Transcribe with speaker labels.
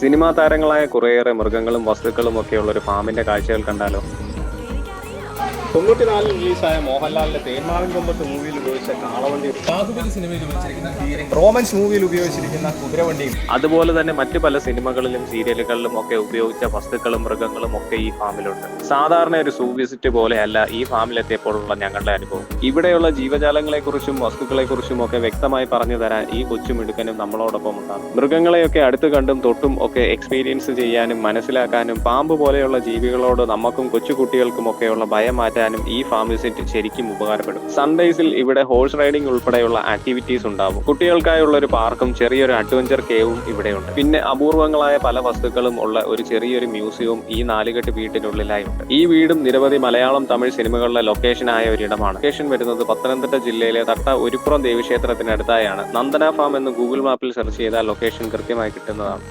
Speaker 1: Cinema താരങ്ങളായ കുറേയേറെ മൃഗങ്ങളും വസ്തുക്കളും ഒക്കെയുള്ള ഒരു ഫാമിന്റെ കാഴ്ചകൾ കണ്ടാലോ?
Speaker 2: തൊണ്ണൂറ്റിനാലിൽ റിലീസായ മോഹൻലാലിന്റെ തേന്മാവിൻ കൊമ്പത്ത് മൂവിയിൽ ഉപയോഗിച്ച കാളവണ്ടി.
Speaker 3: ബാഹുബലി സിനിമയിൽ ഉപയോഗിച്ചിരിക്കുന്ന
Speaker 2: റോമൻസ് മൂവിയിൽ ഉപയോഗിച്ചിരിക്കുന്ന കുതിരവണ്ടിയും.
Speaker 1: അതുപോലെ തന്നെ മറ്റു പല സിനിമകളിലും സീരിയലുകളിലും ഒക്കെ ഉപയോഗിച്ച വസ്തുക്കളും മൃഗങ്ങളും ഒക്കെ ഈ ഫാമിലുണ്ട്. സാധാരണ ഒരു സൂ വിസിറ്റ് പോലെയല്ല ഈ ഫാമിലെത്തിയപ്പോഴുള്ള ഞങ്ങളുടെ അനുഭവം. ഇവിടെയുള്ള ജീവജാലങ്ങളെ കുറിച്ചും വസ്തുക്കളെ കുറിച്ചും ഒക്കെ വ്യക്തമായി പറഞ്ഞു തരാൻ ഈ കൊച്ചുമിടുക്കനും നമ്മളോടൊപ്പം ഉണ്ടാകും മൃഗങ്ങളെയൊക്കെ അടുത്ത് കണ്ടും തൊട്ടും ഒക്കെ എക്സ്പീരിയൻസ് ചെയ്യാനും മനസ്സിലാക്കാനും പാമ്പ് പോലെയുള്ള ജീവികളോട് നമുക്കും കൊച്ചുകുട്ടികൾക്കും ഒക്കെയുള്ള ഭയം മാറ്റാനും ഈ ഫാം വിസിറ്റ് ശരിക്കും ഉപകാരപ്പെടും. സൺഡേസിൽ ഇവിടെ ഹോഴ്സ് റൈഡിംഗ് ഉൾപ്പെടെയുള്ള ആക്ടിവിറ്റീസ് ഉണ്ടാവും. കുട്ടികൾക്കായുള്ള ഒരു പാർക്കും ചെറിയൊരു അഡ്വഞ്ചർ കേവും ഇവിടെയുണ്ട്. പിന്നെ അപൂർവങ്ങളായ പല വസ്തുക്കളും ഉള്ള ഒരു ചെറിയൊരു മ്യൂസിയവും ഈ നാലുകെട്ട് വീട്ടിനുള്ളിലായി ഉണ്ട് ഈ വീടും നിരവധി മലയാളം തമിഴ് സിനിമകളുടെ ലൊക്കേഷനായ ഒരിടമാണ്. ലൊക്കേഷൻ വരുന്നത് പത്തനംതിട്ട ജില്ലയിലെ തട്ട ഒരുപ്പുറം ദേവീക്ഷേത്രത്തിനടുത്തായാണ്. നന്ദന ഫാം എന്ന് ഗൂഗിൾ മാപ്പിൽ സെർച്ച് ചെയ്താൽ ലൊക്കേഷൻ കൃത്യമായി കിട്ടുന്നതാണ്.